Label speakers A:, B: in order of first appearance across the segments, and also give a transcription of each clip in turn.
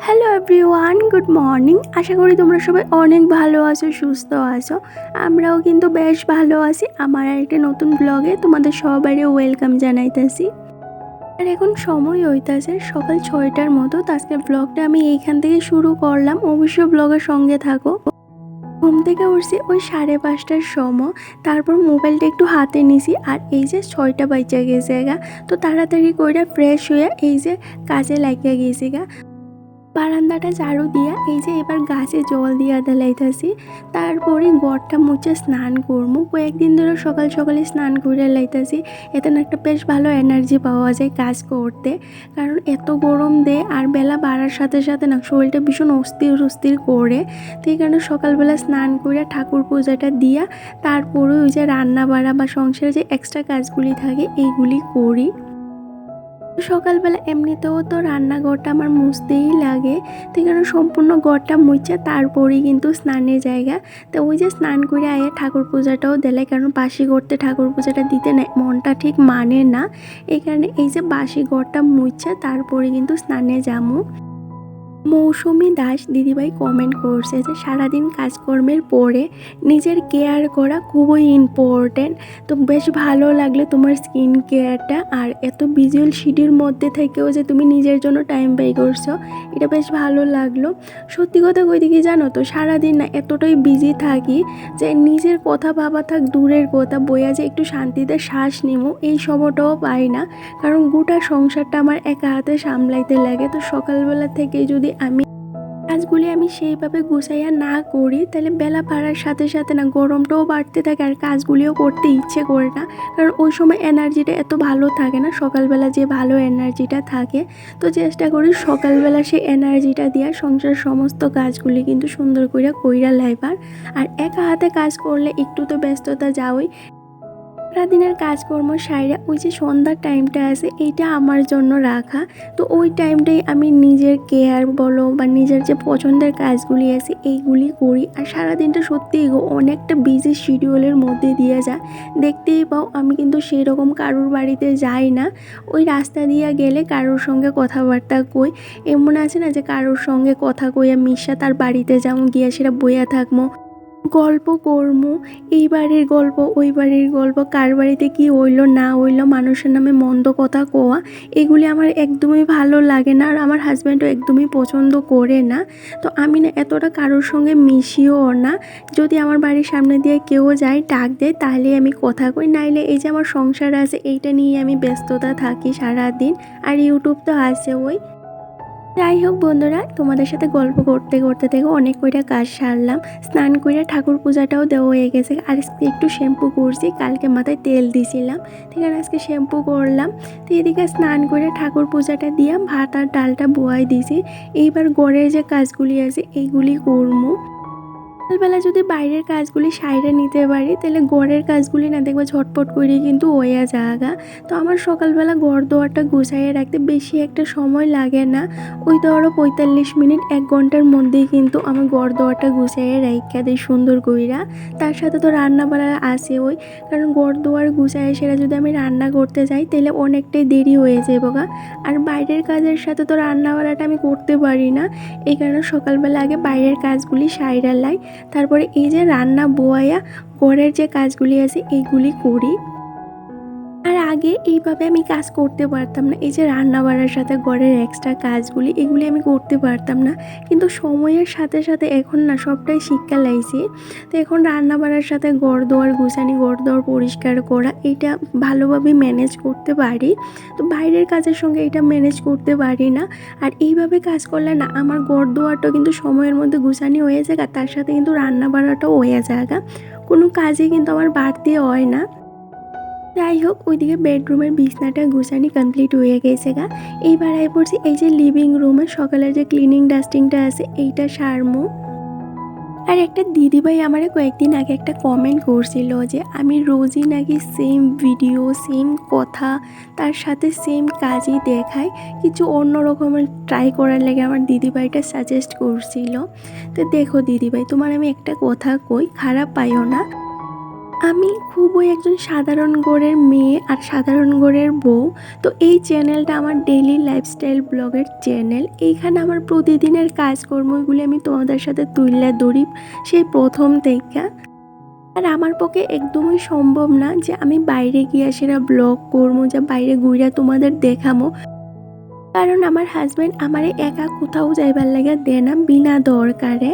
A: Hello everyone good morning আশা করি তোমরা সবাই অনেক ভালো আছো, সুস্থ আছো। আমরাও কিন্তু বেশ ভালো আছি। আমার একটা নতুন ব্লগে তোমাদের সবারই ওয়েলকাম জানাইতেছি। আর এখন সময় হইতেছে সকাল ছয়টার মতো। আজকের ব্লগটা আমি এইখান থেকে শুরু করলাম। অবশ্য ব্লগের সঙ্গে থাকো। ঘুম থেকে উঠছি ওই সাড়ে পাঁচটার সময়। তারপর মোবাইলটা একটু হাতে নিছি আর এই যে ছয়টা বাইচা গেছে গা। তো তাড়াতাড়ি করে ফ্রেশ হয়ে এই যে কাজে লাগিয়ে গেছে গা। বারান্দাটা ঝাড়ু দিয়া এই যে এবার গাছে জল দিয়া দিলাইতেছি তারপরে গড়টা মুছে স্নান করব কয়েকদিন ধরে সকাল সকালে স্নান করে লাইতেছি এতে একটা বেশ ভালো এনার্জি পাওয়া যায় কাজ করতে। কারণ এত গরম দেয় আর বেলা বাড়ার সাথে সাথে না শরীরটা ভীষণ অস্থির অস্থির করে। তো এই কারণে সকালবেলা স্নান করে ঠাকুর পূজাটা দিয়া তারপরে ওই যে রান্না বাড়া বা সংসারে যে এক্সট্রা কাজগুলি থাকে, এইগুলি করি। সকালবেলা এমনিতেও তো রান্নাঘরটা আমার মুছতেই লাগে তো এখানে সম্পূর্ণ ঘরটা মুছে তারপরেই কিন্তু স্নানের জায়গা। তো ওই যে স্নান করে আয়ে ঠাকুর পূজাটাও দিলে, কারণ বাসি ঘরতে ঠাকুর পূজাটা দিতে নেয় মনটা ঠিক মানে না। এই কারণে এই যে বাসি ঘরটা মুছে তারপরে কিন্তু স্নানে যামু। মৌসুমি দাস দিদিভাই কমেন্ট করছে যে, সারাদিন কাজকর্মের পরে নিজের কেয়ার করা খুবই ইম্পর্টেন্ট তো বেশ ভালো লাগল তোমার স্কিন কেয়ারটা আর এত ভিজুয়াল শিডিউল মধ্যে থেকেও যে তুমি নিজের জন্য টাইম ব্যয় করছ, এটা বেশ ভালো লাগল। সত্যি কথা কইতে কি জানো তো, সারাদিন না এতটাই বিজি থাকি যে নিজের কথা ভাবা থাক, দূরের কথা বইয়া যে একটু শান্তিতে শ্বাস নিমো, এই সময়টাও পাই না। কারণ গোটা সংসারটা আমার একা হাতে সামলাইতে লাগে। তো সকালবেলা থেকে যদি আমি কাজগুলি আমি সেইভাবে গুছাইয়া না করি, তাহলে বেলা বাড়ার সাথে সাথে না গরমটাও বাড়তে থাকে আর কাজগুলিও করতে ইচ্ছে করে না। কারণ ওই সময় এনার্জিটা এত ভালো থাকে না, সকালবেলা যে ভালো এনার্জিটা থাকে, তো চেষ্টা করি সকালবেলা সেই এনার্জিটা দিয়া সংসার সমস্ত কাজগুলি কিন্তু সুন্দর করে কইরা লাইবার। আর একা হাতে কাজ করলে একটু তো ব্যস্ততা যাওই সারাদিনের কাজকর্ম সাইরা ওই যে সন্ধ্যার টাইমটা আছে, এইটা আমার জন্য রাখা। তো ওই টাইমটাই আমি নিজের কেয়ার বলো বা নিজের যে পছন্দের কাজগুলি আছে, এইগুলি করি। আর সারাদিনটা সত্যিই অনেকটা বিজি শিডিউলের মধ্যে দিয়ে যায়। দেখতেই পাও, আমি কিন্তু সেই রকম কারোর বাড়িতে যাই না। ওই রাস্তা দিয়ে গেলে কারোর সঙ্গে কথাবার্তা কই। এমন আছে না যে কারোর সঙ্গে কথা কইয়া মিশা তার বাড়িতে যাব গিয়া সেটা বইয়া থাকব গল্প কর্ম। এই বাড়ির গল্প ওই বাড়ির গল্প, কার বাড়িতে কী হইল, না হইল, মানুষের নামে মন্দ কথা কোয়া, এগুলি আমার একদমই ভালো লাগে না আর আমার হাজব্যান্ডও একদমই পছন্দ করে না। তো আমি না এতটা কারোর সঙ্গে মিশিও না। যদি আমার বাড়ির সামনে দিয়ে কেউ যায়, ডাক দেয় তাহলে আমি কথা কই। নাইলে এই যে আমার সংসার আছে, এইটা নিয়ে আমি ব্যস্ততা থাকি সারাদিন। আর ইউটিউব তো আছে ওই যাই হোক বন্ধুরা, তোমাদের সাথে গল্প করতে করতে থেকে অনেক কইটা কাজ সারলাম। স্নান করে ঠাকুর পূজাটাও দেওয়া হয়ে গেছে। আর একটু শ্যাম্পু করছি, কালকে মাথায় তেল দিছিলাম। ঠিক আছে, আজকে শ্যাম্পু করলাম। তো এদিকে স্নান করে ঠাকুর পূজাটা দিয়ে ভাত আর ডালটা বোয়াই দিছি। এইবার গড়ের যে কাজগুলি আছে, এইগুলি করব সকালবেলা যদি বাইরের কাজগুলি সাইডে নিতে পারি, তাহলে গড়ের কাজগুলি না দেখবে ঝটপট করে কিন্তু হইয়া জায়গা তো আমার সকালবেলা গড় দোয়ারটা গুছাইয়ে রাখতে বেশি একটা সময় লাগে না। ওই ধরো পঁয়তাল্লিশ মিনিট, এক ঘণ্টার মধ্যেই কিন্তু আমার গড় দোয়ারটা গুছাইয়ে রাখা দেয় সুন্দর কইরা। তার সাথে তো রান্না বাড়া আছে ওই কারণ গড় দোয়ার গুছাইয়ে সেটা যদি আমি রান্না করতে যাই, তাহলে অনেকটাই দেরি হয়ে যাবে গা। আর বাইরের কাজের সাথে তো রান্না বাড়াটা আমি করতে পারি না, এই কারণে সকালবেলা আগে বাইরের কাজগুলি সাইডা লাই। তারপরে এই যে রান্না বোয়াইয়া ঘরের যে কাজগুলি আছে এইগুলি করি। আর আগে এইভাবে আমি কাজ করতে পারতাম না। এই যে রান্না বাড়ার সাথে ঘরের এক্সট্রা কাজগুলি, এগুলি আমি করতে পারতাম না। কিন্তু সময়ের সাথে সাথে এখন না সবটাই শিক্ষা লাইছি। তো এখন রান্না বাড়ার সাথে গড় দোয়ার গুছানি, ঘর দোয়ার পরিষ্কার করা এটা ভালোভাবে ম্যানেজ করতে পারি। তো বাইরের কাজের সঙ্গে এটা ম্যানেজ করতে পারি না। আর এইভাবে কাজ করলে না আমার ঘর দোয়ারটাও কিন্তু সময়ের মধ্যে গুছানি হয়ে যায় তার সাথে কিন্তু রান্না বাড়াটাও হয়ে যায় কোনো কাজে কিন্তু আমার বাড়তি হয় না। যাই হোক, ওইদিকে বেডরুমের বিছনাটা গুছানি কমপ্লিট হয়ে গেছে গা। এইবার আই পড়ছি এই যে লিভিং রুমে সকালের যে ক্লিনিং ডাস্টিংটা আছে, এইটা সারমো। আর একটা দিদিভাই আমার কয়েকদিন আগে একটা কমেন্ট করছিল যে, আমি রোজই নাকি সেম ভিডিও সেম কথা, তার সাথে সেম কাজই দেখাই। কিছু অন্য রকমের ট্রাই করার লাগে আমার দিদিভাইটা সাজেস্ট করছিল। তো দেখো দিদিভাই, তোমার আমি একটা কথা কই, খারাপ পাইও না। আমি খুবই একজন সাধারণ ঘরের মেয়ে আর সাধারণ ঘরের বউ। তো এই চ্যানেলটা আমার ডেইলি লাইফস্টাইল ব্লগের চ্যানেল এইখানে আমার প্রতিদিনের কাজকর্মগুলি আমি তোমাদের সাথে তুললে ধরি সেই প্রথম থেকে। আর আমার পক্ষে একদমই সম্ভব না যে আমি বাইরে গিয়ে সেটা ব্লগ করব, যা বাইরে ঘুরে তোমাদের দেখামো কারণ আমার হাজব্যান্ড আমারে একা কোথাও যাইবার লাগে দেয় না, বিনা দরকারে।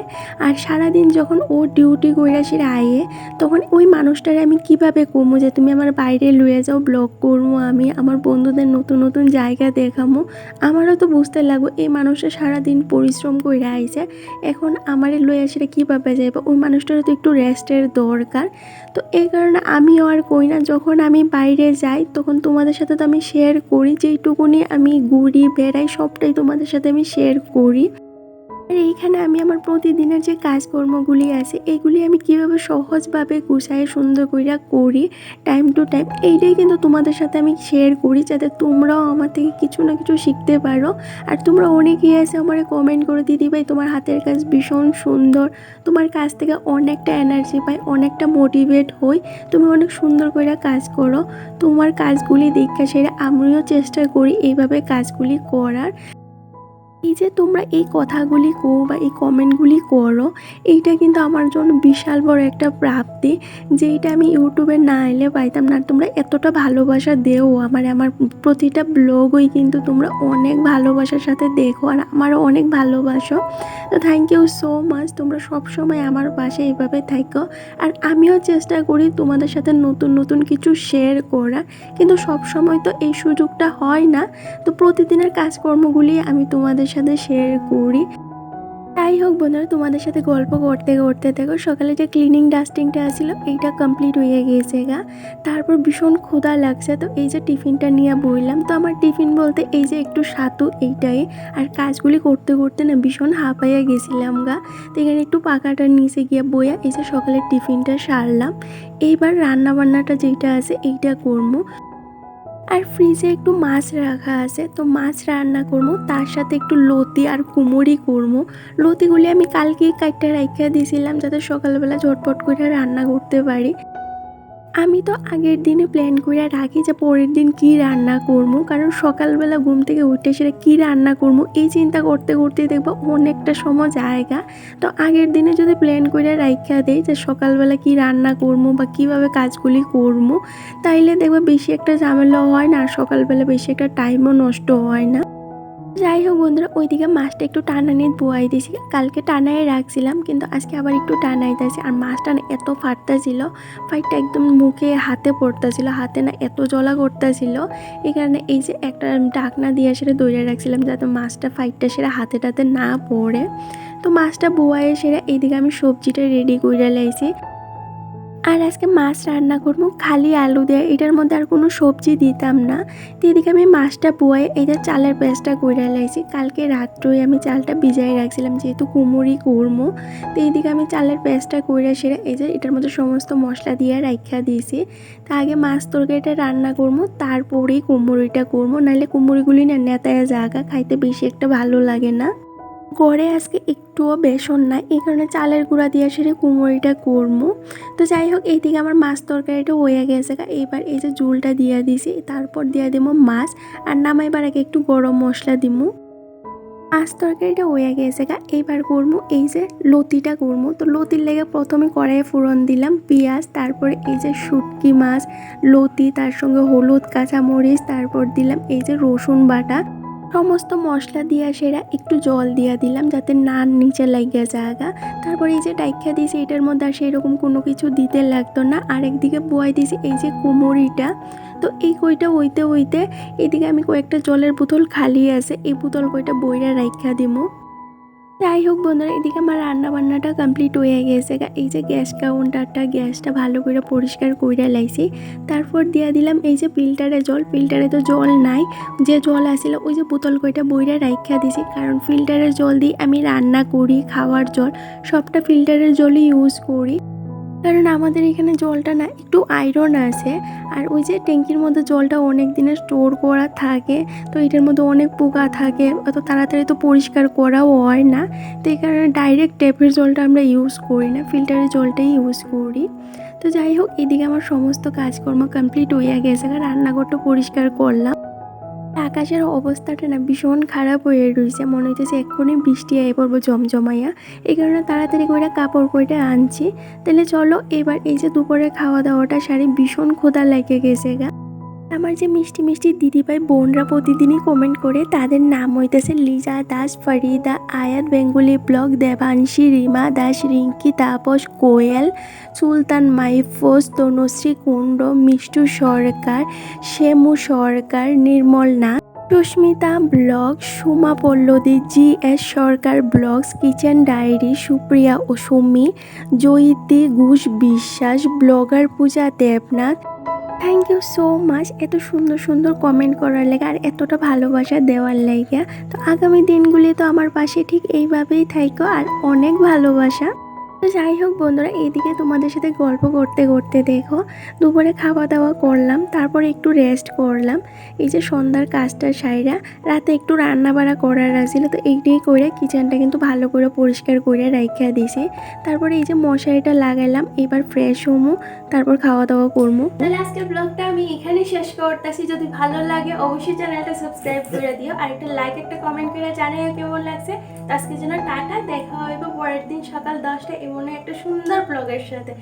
A: আর সারাদিন যখন ও ডিউটি করে আয়ে, তখন ওই মানুষটারে আমি কীভাবে কমো যে তুমি আমার বাইরে লুয়ে যাও ব্লগ করব আমি, আমার বন্ধুদের নতুন নতুন জায়গা দেখামো। আমারও তো বুঝতে লাগবো এই মানুষটা সারাদিন পরিশ্রম করে আইছে, এখন আমারে লইয়া সেটা কীভাবে যাইব? ওই মানুষটারও তো একটু রেস্টের দরকার। তো এই কারণে আমিও আর কই না, যখন আমি বাইরে যাই, তখন তোমাদের সাথে তো আমি শেয়ার করি, যেইটুকুনি আমি ঘুরি বেড়াই সবটাই তোমাদের সাথে আমি শেয়ার করি। আর এইখানে আমি আমার প্রতিদিনের যে কাজকর্মগুলি আছে, এগুলি আমি কীভাবে সহজভাবে গুছায় সুন্দর কইরা করি টাইম টু টাইম এইটাই কিন্তু তোমাদের সাথে আমি শেয়ার করি যাতে তোমরাও আমার থেকে কিছু না কিছু শিখতে পারো। আর তোমরা অনেকেই আছে আমার কমেন্ট করে, দিদি ভাই, তোমার হাতের কাজ ভীষণ সুন্দর। তোমার কাজ থেকে অনেকটা এনার্জি পাই, অনেকটা মোটিভেট হই। তুমি অনেক সুন্দর করে কাজ করো। তোমার কাজগুলি দেখা সেরে আমিও চেষ্টা করি এইভাবে কাজগুলি করার। এই যে তোমরা এই কথাগুলি কো বা এই কমেন্টগুলি করো, এইটা কিন্তু আমার জন্য বিশাল বড় একটা প্রাপ্তি যে যেইটা আমি ইউটিউবে না এলে পাইতাম না। তোমরা এতটা ভালোবাসা দেও আমার আমার প্রতিটা ব্লগই কিন্তু তোমরা অনেক ভালোবাসার সাথে দেখো আর আমারও অনেক ভালোবাসো। তো থ্যাংক ইউ সো মাচ তোমরা সবসময় আমার পাশে এইভাবে থাকো আর আমিও চেষ্টা করি তোমাদের সাথে নতুন নতুন কিছু শেয়ার করার, কিন্তু সব সময় তো এই সুযোগটা হয় না। তো প্রতিদিনের কাজকর্মগুলি আমি তোমাদের সাথে শেয়ার করি। তাই হোক বন্ধুরা তোমাদের সাথে গল্প করতে করতে দেখো, সকালে যে ক্লিনিং ডাস্টিংটা আছিল, এইটা কমপ্লিট হয়ে গিয়েছে গা। তারপর ভীষণ ক্ষুধা লাগছে তো, এই যে টিফিনটা নিয়ে বইলাম। তো আমার টিফিন বলতে এই যে একটু সাতু এইটাই, আর কাজগুলি করতে করতে না ভীষণ হাঁপাইয়া গেছিলাম গা। তো এখানে একটু পাকাটার নিচে গিয়ে বইয়া এই যে সকালের টিফিনটা সারলাম। এইবার রান্না বান্নাটা যেটা আছে, এইটা করব। আর ফ্রিজে একটু মাছ রাখা আছে, তো মাছ রান্না করব, তার সাথে একটু লতি আর কুমড়ি করব। লতিগুলি আমি কালকেই কাটটা রাইখা দিয়েছিলাম যাতে সকালবেলা ঝটপট করে রান্না করতে পারি। আমি তো আগের দিনে প্ল্যান করে রাখি যে পরের দিন কি রান্না করব কারণ সকালবেলা ঘুম থেকে উঠে সেটা কী রান্না করব এই চিন্তা করতে করতে দেখব অনেকটা সময় জায়গা। তো আগের দিনে যদি প্ল্যান করে রাখিয়া দেই যে সকালবেলা কি রান্না করব বা কীভাবে কাজগুলি করব তাইলে দেখব বেশি একটা ঝামেলাও হয় না, আর সকালবেলা বেশি একটা টাইমও নষ্ট হয় না। যাই হোক বন্ধুরা, ওইদিকে মাছটা একটু টানানি বুয়াই দিয়েছি। কালকে টানায় রাখছিলাম, কিন্তু আজকে আবার একটু টানাইতেছি আর মাছটা না এত ফাটতেছিল ফাইটটা একদম মুখে হাতে পড়তেছিল হাতে না এত জ্বলা করতেছিল এই কারণে এই যে একটা ডাকনা দিয়ে সেটা দইরে রাখছিলাম যাতে মাছটা ফাইটটা সেটা হাতে টাতে না পড়ে। তো মাছটা বুয়াইয়ে সেটা এইদিকে আমি সবজিটা রেডি করে লাইছি। আর আজকে মাছ রান্না করব। খালি আলু দিয়ে। এটার মধ্যে আর কোনো সবজি দিতাম না। তো এদিকে আমি মাছটা বুয়াই এইটা চালের পেস্টটা করে লাইছি কালকে রাত্রেই আমি চালটা ভিজাই রাখছিলাম, যেহেতু কুমুরি করব তো এইদিকে আমি চালের পেস্টটা করে সেরে, এই যে এটার মধ্যে সমস্ত মশলা দিয়ে রাখা দিয়েছি। তা আগে মাছ তরকারিটা রান্না করব, তারপরেই কুমুরিটা করব নাহলে কুমুরিগুলি না নেতায় জায়গা খাইতে বেশি একটা ভালো লাগে না। গড়ে আজকে একটুও বেসন নাই, এই কারণে চালের গুঁড়া দিয়ে সেরে কুমড়িটা করব তো যাই হোক, এইদিকে আমার মাছ তরকারিটা হয়ে গেছে গা। এইবার এই যে ঝুলটা দিয়ে দিছি, তারপর দিয়ে দিব মাছ। আর নামাইবার আগে একটু গরম মশলা দিমু। মাছ তরকারিটা হয়ে গেছে গা, এইবার করব এই যে লতিটা করব তো লতির লেগে প্রথমে কড়াইয়ে ফোড়ন দিলাম, পেঁয়াজ, তারপরে এই যে শুটকি মাছ, লতি, তার সঙ্গে হলুদ, কাঁচামরিচ, তারপর দিলাম এই যে রসুন বাটা। সমস্ত মশলা দিয়া সেরা একটু জল দিয়া দিলাম যাতে নান নিচে লাগিয়া জায়গা তারপর এই যে ডাইখা দিয়েছি, এটার মধ্যে আর সেরকম কোনো কিছু দিতে লাগতো না। আর একদিকে বোয়াই দিয়েছি, এই যে কুমড়িটা তো এই কইটা হইতে হইতে এদিকে আমি কয়েকটা জলের বোতল খালি আছে, এই বোতল কইটা বইরা রাইখা দিমু। যাই হোক বন্ধুরা, এদিকে আমার রান্না বান্নাটা কমপ্লিট হয়ে গেছে এই যে গ্যাস কাউন্টারটা গ্যাসটা ভালো করে পরিষ্কার করে লাইছি। তারপর দিয়া দিলাম এই যে ফিল্টারে জল। ফিল্টারে তো জল নাই, যে জল আসিল ওই যে বোতল কইটা বইরা রাইখা দিছি। কারণ ফিল্টারের জল দিয়ে আমি রান্না করি, খাওয়ার জল, সবটা ফিল্টারের জলই ইউজ করি। কারণ আমাদের এখানে জলটা না, একটু আয়রন আছে। আর ওই যে ট্যাঙ্কির মধ্যে জলটা অনেক দিনের স্টোর করা থাকে, তো এটার মধ্যে অনেক পোকা থাকে, অত তাড়াতাড়ি তো পরিষ্কার করাও হয় না। তো এই কারণে ডাইরেক্ট ট্যাপের জলটা আমরা ইউজ করি না ফিল্টারের জলটাই ইউজ করি। তো যাই হোক, এদিকে আমার সমস্ত কাজকর্ম কমপ্লিট হয়ে গেছে। রান্নাঘরটা পরিষ্কার করলাম। আকাশের অবস্থাটা না ভীষণ খারাপ হয়ে রয়েছে মনে হইতেছে এক্ষুনি বৃষ্টি আয় পড়ব, জমজমাইয়া। এই কারণে তাড়াতাড়ি করে কাপড় কইটা আনছি। তাহলে চলো, এবার এই যে দুপুরে খাওয়া দাওয়াটা সারি ভীষণ ক্ষুধা লেগে গেছে গা। আমার যে মিষ্টি মিষ্টি দিদিভাই বোনরা প্রতিদিনই কমেন্ট করে, তাদের নাম হইতেছে Liza Das, Farida Ayat, Bengali blog, Debanshi, Rima Das, Rinki, Tapas, Koel, Sultan মাইফোস, Tanushree Kundu, Mishtu Sarkar, Shyamu Sarkar, Nirmal Nath, Susmita blog, Suma Pallabi, G S Sarkar blogs, kitchen diary, Supriya O Sumi Joyiti Ghosh Biswas, blogger Puja Debnath thank you so much এত সুন্দর সুন্দর comment করার লেগে আর এতটা ভালোবাসা দেওয়ার লেগে। তো আগামী দিনগুলি তো আমার পাশে ঠিক এইভাবেই থাইকো আর অনেক ভালোবাসা। তো যাই হোক বন্ধুরা, এইদিকে তোমাদের সাথে গল্প করতে করতে দেখো, দুপুরে খাওয়া দাওয়া করলাম, তারপরে একটু রেস্ট করলাম। এই যে সন্ধ্যার কাজটা সাইরা, রাতে একটু রান্না বাড়া করার আছিল, তো এইটাই করে কিচেনটা কিন্তু ভালো করে পরিষ্কার করে রাইখা দিছে। তারপরে এই যে মশারিটা লাগাইলাম এবার ফ্রেশ হমু। তারপর খাওয়া দাওয়া করব। তাহলে আজকের ব্লগটা আমি এখানে শেষ করতেছি। যদি ভালো লাগে, অবশ্যই চ্যানেলটা সাবস্ক্রাইব করে দিও। আর একটা লাইক একটা কমেন্ট করে জানাই কেমন লাগছে। আজকের জন্য টাটা, দেখা হইব পরের দিন সকাল দশটা এমন একটা সুন্দর ব্লগের সাথে।